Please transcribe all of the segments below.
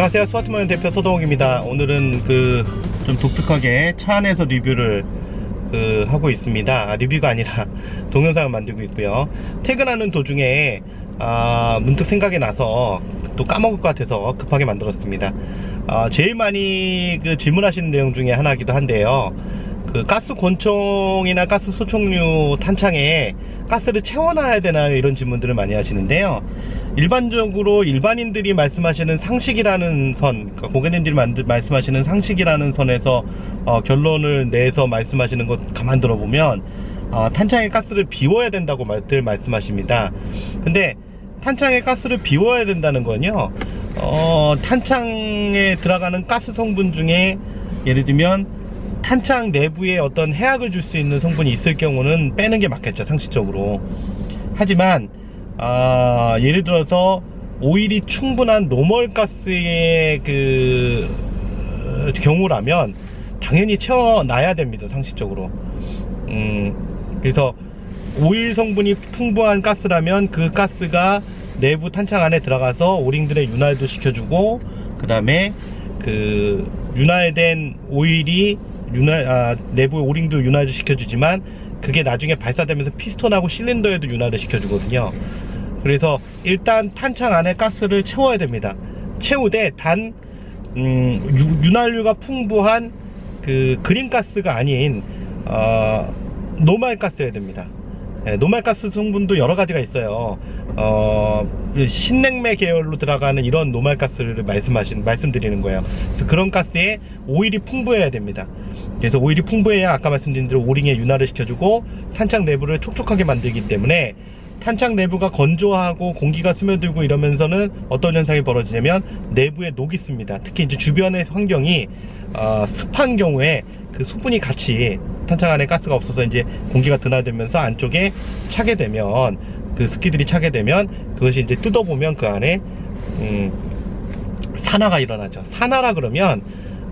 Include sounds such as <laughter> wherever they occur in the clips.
안녕하세요. 스마트모션 대표 서동욱입니다. 오늘은 그 좀 독특하게 차 안에서 리뷰를 그 하고 있습니다. 아, 리뷰가 아니라 <laughs> 동영상을 만들고 있고요. 퇴근하는 도중에 아, 문득 생각이 나서 또 까먹을 것 같아서 급하게 만들었습니다. 아, 제일 많이 그 질문하시는 내용 중에 하나이기도 한데요. 그 가스 권총이나 가스 소총류 탄창에 가스를 채워놔야 되나요? 이런 질문들을 많이 하시는데요. 일반적으로 일반인들이 말씀하시는 상식이라는 선, 그러니까 고객님들이 만들, 말씀하시는 상식이라는 선에서 어, 결론을 내서 말씀하시는 것 가만 들어보면 어, 탄창에 가스를 비워야 된다고 들 말씀하십니다. 근데 탄창에 가스를 비워야 된다는 건요. 어, 탄창에 들어가는 가스 성분 중에 예를 들면 탄창 내부에 어떤 해악을 줄 수 있는 성분이 있을 경우는 빼는 게 맞겠죠 상식적으로. 하지만 아, 예를 들어서 오일이 충분한 노멀가스의 그 어, 경우라면 당연히 채워놔야 됩니다 상식적으로. 음, 그래서 오일 성분이 풍부한 가스라면 그 가스가 내부 탄창 안에 들어가서 오링들의 윤활도 시켜주고 그 다음에 그 윤활된 오일이 윤활, 아, 내부 오링도 윤활을 시켜주지만 그게 나중에 발사되면서 피스톤하고 실린더에도 윤활을 시켜주거든요. 그래서 일단 탄창 안에 가스를 채워야 됩니다. 채우되 단 음, 유- 윤활유가 풍부한 그 그린가스가 아닌 어, 노말가스여야 됩니다. 예, 노말가스 성분도 여러 가지가 있어요. 어, 그 신냉매 계열로 들어가는 이런 노말가스를 말씀하신 말씀드리는 거예요. 그래서 그런 가스에 오일이 풍부해야 됩니다. 그래서 오일이 풍부해야 아까 말씀드린 대로 오링의 윤활을 시켜주고 탄창 내부를 촉촉하게 만들기 때문에 탄창 내부가 건조하고 공기가 스며들고 이러면서는 어떤 현상이 벌어지냐면 내부에 녹이 씁니다. 특히 이제 주변의 환경이 어, 습한 경우에 그 수분이 같이 탄창 안에 가스가 없어서 이제 공기가 드나들면서 안쪽에 차게 되면 그 습기들이 차게 되면 그것이 이제 뜯어보면 그 안에 음, 산화가 일어나죠. 산화라 그러면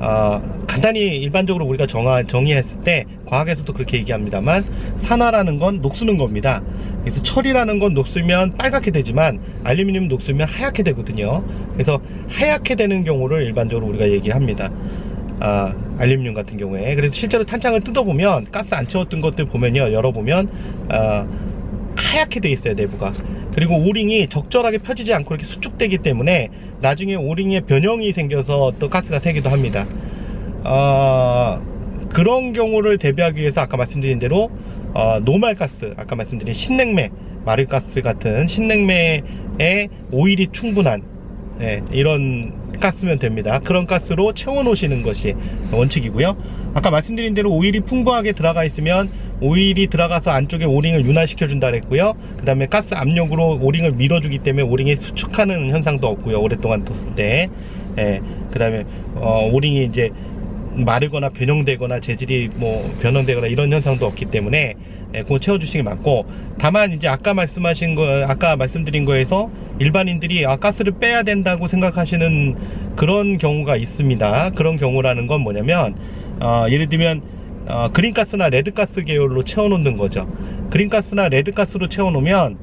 어, 간단히 일반적으로 우리가 정하, 정의했을 때 과학에서도 그렇게 얘기합니다만 산화라는 건 녹수는 겁니다. 그래서 철이라는 건 녹슬면 빨갛게 되지만 알루미늄 녹슬면 하얗게 되거든요. 그래서 하얗게 되는 경우를 일반적으로 우리가 얘기합니다. 아, 알루미늄 같은 경우에 그래서 실제로 탄창을 뜯어보면 가스 안 채웠던 것들 보면요 열어보면 아, 하얗게 돼 있어요 내부가 그리고 오링이 적절하게 펴지지 않고 이렇게 수축되기 때문에 나중에 오링에 변형이 생겨서 또 가스가 새기도 합니다 어, 그런 경우를 대비하기 위해서 아까 말씀드린 대로 어, 노말가스 아까 말씀드린 신냉매 마를가스 같은 신냉매에 오일이 충분한 예, 이런 가스면 됩니다. 그런 가스로 채워 놓으시는 것이 원칙이고요. 아까 말씀드린 대로 오일이 풍부하게 들어가 있으면 오일이 들어가서 안쪽에 오링을 윤활시켜 준다 그랬고요. 그 다음에 가스 압력으로 오링을 밀어주기 때문에 오링이 수축하는 현상도 없고요. 오랫동안 뒀을 때. 예, 그 다음에 어, 오링이 이제 마르거나 변형되거나 재질이 뭐 변형되거나 이런 현상도 없기 때문에 예, 그거 채워주시는 게 맞고 다만 이제 아까 말씀하신 거 아까 말씀드린 거에서 일반인들이 아 가스를 빼야 된다고 생각하시는 그런 경우가 있습니다 그런 경우라는 건 뭐냐면 어, 예를 들면 어, 그린가스나 레드가스 계열로 채워놓는 거죠 그린가스나 레드가스로 채워놓으면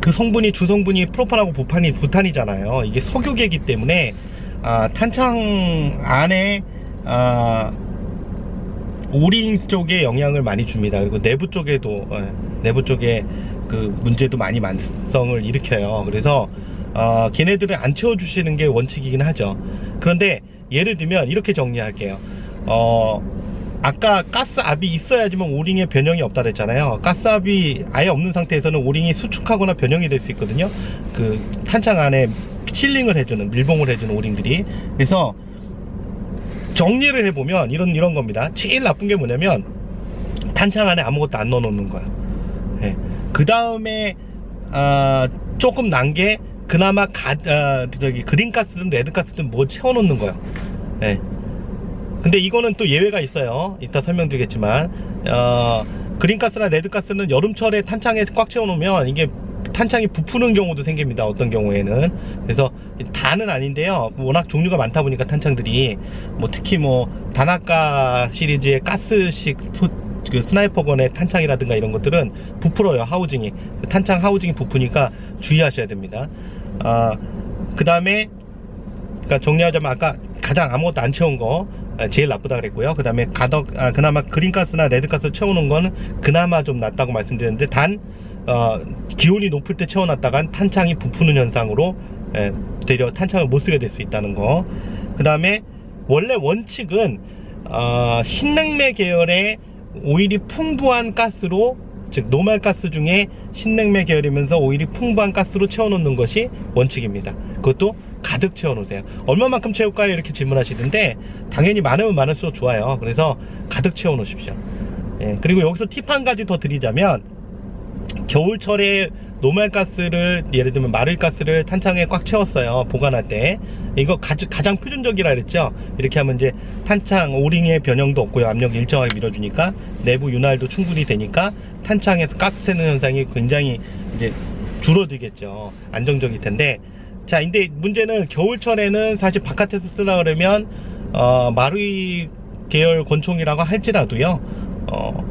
그 성분이 주성분이 프로판하고 부탄이 부탄이잖아요 이게 석유계이기 때문에 아, 탄창 안에 아, 오링 쪽에 영향을 많이 줍니다. 그리고 내부 쪽에도 예, 내부 쪽에 그 문제도 많이 만성을 일으켜요. 그래서 어, 걔네들을 안 채워주시는 게 원칙이긴 하죠. 그런데 예를 들면 이렇게 정리할게요. 어, 아까 가스압이 있어야지만 오링에 변형이 없다 그랬잖아요. 가스압이 아예 없는 상태에서는 오링이 수축하거나 변형이 될 수 있거든요. 그 탄창 안에 실링을 해주는 밀봉을 해주는 오링들이 그래서 정리를 해보면 이런 이런 겁니다. 제일 나쁜 게 뭐냐면 탄창 안에 아무것도 안 넣어놓는 거야. 예. 그 다음에 아, 조금 난 게 그나마 가, 아, 저기 그린가스든 레드가스든 뭐 채워놓는 거야. 예. 근데 이거는 또 예외가 있어요. 이따 설명드리겠지만 어, 그린가스나 레드가스는 여름철에 탄창에 꽉 채워놓으면 이게 탄창이 부푸는 경우도 생깁니다. 어떤 경우에는 그래서 다는 아닌데요. 워낙 종류가 많다 보니까 탄창들이 뭐 특히 뭐 다나카 시리즈의 가스식 소- 그 스나이퍼건의 탄창이라든가 이런 것들은 부풀어요 하우징이 탄창 하우징이 부푸니까 주의하셔야 됩니다. 아, 그 다음에 그러니까 정리하자면 아까 가장 아무것도 안 채운 거 아, 제일 나쁘다 그랬고요. 그 다음에 가덕, 아, 그나마 그린가스나 레드가스 채우는 거는 그나마 좀 낫다고 말씀드렸는데 단, 어, 기온이 높을 때 채워놨다간 탄창이 부푸는 현상으로 예, 되려 탄창을 못 쓰게 될 수 있다는 거. 그 다음에 원래 원칙은 어, 신냉매 계열의 오일이 풍부한 가스로 즉 노말 가스 중에 신냉매 계열이면서 오일이 풍부한 가스로 채워놓는 것이 원칙입니다. 그것도 가득 채워놓으세요. 얼마만큼 채울까요? 이렇게 질문하시는데 당연히 많으면 많을수록 좋아요. 그래서 가득 채워 놓으십시오. 예, 그리고 여기서 팁 한 가지 더 드리자면 겨울철에 노말 가스를 예를 들면 마를 가스를 탄창에 꽉 채웠어요. 보관할 때. 이거 가, 가장 표준적이라 그랬죠? 이렇게 하면 이제 탄창 오링의 변형도 없고요. 압력 일정하게 밀어주니까 내부 윤활도 충분히 되니까 탄창에서 가스 새는 현상이 굉장히 이제 줄어들겠죠. 안정적일 텐데. 자 근데 문제는 겨울철에는 사실 바깥에서 쓰려 그러면 어, 마루이 계열 권총이라고 할지라도요 어,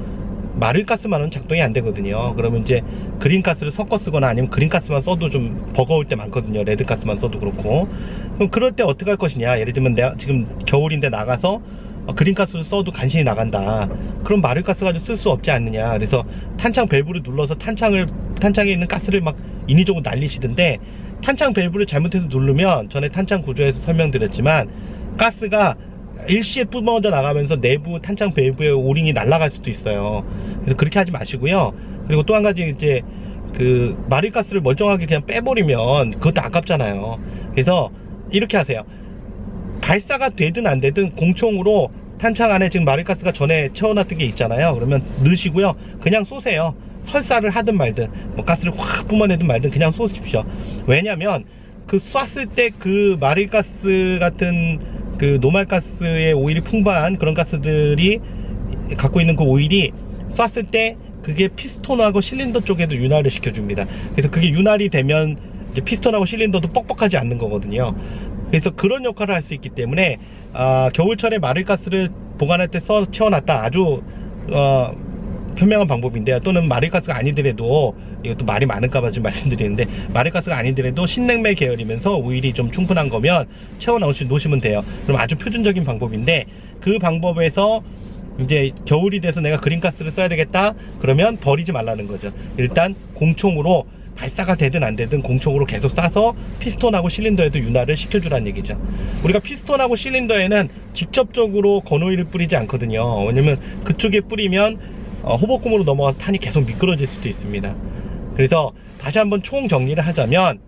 마를가스만은 작동이 안 되거든요. 그러면 이제 그린가스를 섞어 쓰거나 아니면 그린가스만 써도 좀 버거울 때 많거든요. 레드가스만 써도 그렇고. 그럼 그럴 때 어떻게 할 것이냐. 예를 들면 내가 지금 겨울인데 나가서 어, 그린가스를 써도 간신히 나간다. 그럼 마를가스 가지고 쓸 수 없지 않느냐. 그래서 탄창 밸브를 눌러서 탄창을, 탄창에 있는 가스를 막 인위적으로 날리시던데 탄창 밸브를 잘못해서 누르면 전에 탄창 구조에서 설명드렸지만 가스가 일시에 뿜어져 나가면서 내부 탄창 밸브의 오링이 날아갈 수도 있어요. 그래서 그렇게 하지 마시고요. 그리고 또 한 가지 이제 그 마릴가스를 멀쩡하게 그냥 빼버리면 그것도 아깝잖아요. 그래서 이렇게 하세요. 발사가 되든 안 되든 공총으로 탄창 안에 지금 마릴가스가 전에 채워놨던 게 있잖아요. 그러면 넣으시고요. 그냥 쏘세요. 설사를 하든 말든 뭐 가스를 확 뿜어내든 말든 그냥 쏘십시오. 왜냐면 그 쐈을 때 그 마릴가스 같은 그 노말가스의 오일이 풍부한 그런 가스들이 갖고 있는 그 오일이 쐈을 때 그게 피스톤하고 실린더 쪽에도 윤활을 시켜줍니다. 그래서 그게 윤활이 되면 이제 피스톤하고 실린더도 뻑뻑하지 않는 거거든요. 그래서 그런 역할을 할 수 있기 때문에 아, 겨울철에 마를가스를 보관할 때 써 채워놨다 아주 어, 현명한 방법인데요. 또는 마를가스가 아니더라도 이것도 말이 많을까봐 좀 <laughs> 말씀드리는데 마를가스가 아니더라도 신냉매 계열이면서 오일이 좀 충분한 거면 채워 넣으시 놓으시면 돼요. 그럼 아주 표준적인 방법인데 그 방법에서 이제 겨울이 돼서 내가 그린가스를 써야 되겠다 그러면 버리지 말라는 거죠. 일단 공총으로 발사가 되든 안 되든 공총으로 계속 쏴서 피스톤하고 실린더에도 윤활을 시켜주라는 얘기죠. 우리가 피스톤하고 실린더에는 직접적으로 건오일을 뿌리지 않거든요. 왜냐면 그쪽에 뿌리면 어, 호복금으로 넘어가서 탄이 계속 미끄러질 수도 있습니다. 그래서 다시 한번 총 정리를 하자면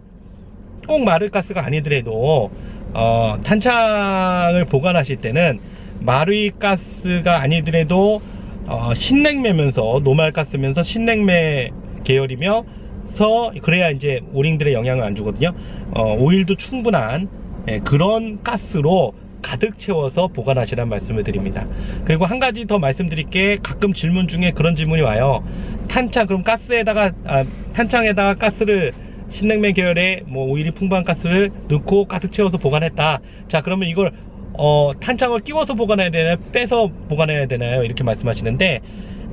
꼭 마를가스가 아니더라도 어, 탄창을 보관하실 때는 마르이가스가 아니더라도 어, 신냉매면서 노말가스면서 신냉매 계열이며서 그래야 이제 오링들의 영향을 안 주거든요. 어, 오일도 충분한 예, 그런 가스로 가득 채워서 보관하시란 말씀을 드립니다. 그리고 한 가지 더 말씀드릴 게 가끔 질문 중에 그런 질문이 와요. 탄창 그럼 가스에다가 아, 탄창에다가 가스를 신냉매 계열의 뭐 오일이 풍부한 가스를 넣고 가득 채워서 보관했다. 자 그러면 이걸 어, 탄창을 끼워서 보관해야 되나요? 빼서 보관해야 되나요? 이렇게 말씀하시는데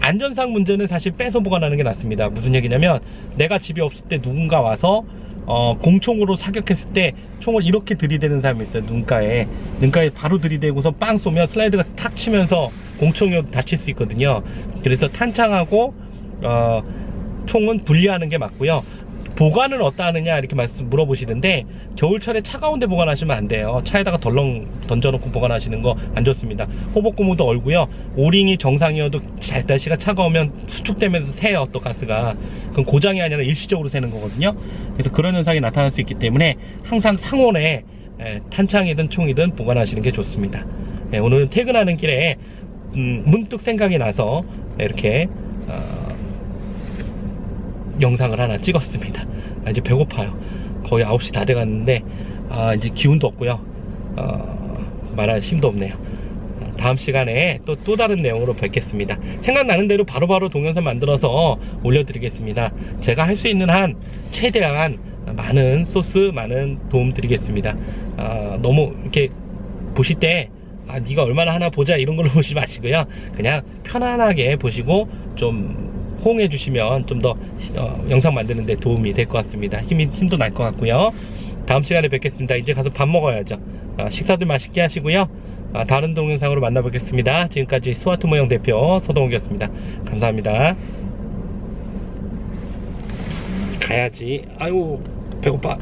안전상 문제는 사실 빼서 보관하는 게 낫습니다. 무슨 얘기냐면 내가 집에 없을 때 누군가 와서 어, 공총으로 사격했을 때 총을 이렇게 들이대는 사람이 있어요. 눈가에. 눈가에 바로 들이대고서 빵 쏘면 슬라이드가 탁 치면서 공총으로 다칠 수 있거든요. 그래서 탄창하고 어, 총은 분리하는 게 맞고요. 보관을 어디다 하느냐 이렇게 말씀 물어보시는데 겨울철에 차가운 데 보관하시면 안 돼요. 차에다가 덜렁 던져놓고 보관하시는 거 안 좋습니다. 호복고무도 얼고요. 오링이 정상이어도 잘 날씨가 차가우면 수축되면서 새요 또 가스가. 그건 고장이 아니라 일시적으로 새는 거거든요. 그래서 그런 현상이 나타날 수 있기 때문에 항상 상온에 에, 탄창이든 총이든 보관하시는 게 좋습니다. 예, 오늘은 퇴근하는 길에 음, 문득 생각이 나서 이렇게 어, 영상을 하나 찍었습니다. 아, 이제 배고파요. 거의 9시 다 돼갔는데 아, 이제 기운도 없고요. 어, 말할 힘도 없네요. 다음 시간에 또, 또 다른 내용으로 뵙겠습니다. 생각나는 대로 바로 바로 동영상 만들어서 올려드리겠습니다. 제가 할 수 있는 한 최대한 많은 소스, 많은 도움 드리겠습니다. 아, 너무 이렇게 보실 때 아, 네가 얼마나 하나 보자 이런 걸로 <laughs> 보지 마시고요. 그냥 편안하게 보시고 좀 호응해 주시면 좀더 어, 영상 만드는 데 도움이 될 것 같습니다. 힘이 힘도 날 것 같고요. 다음 시간에 뵙겠습니다. 이제 가서 밥 먹어야죠. 아, 식사도 맛있게 하시고요. 아, 다른 동영상으로 만나보겠습니다. 지금까지 스와트 모형 대표 서동욱이었습니다. 감사합니다. 가야지. 아유 배고파.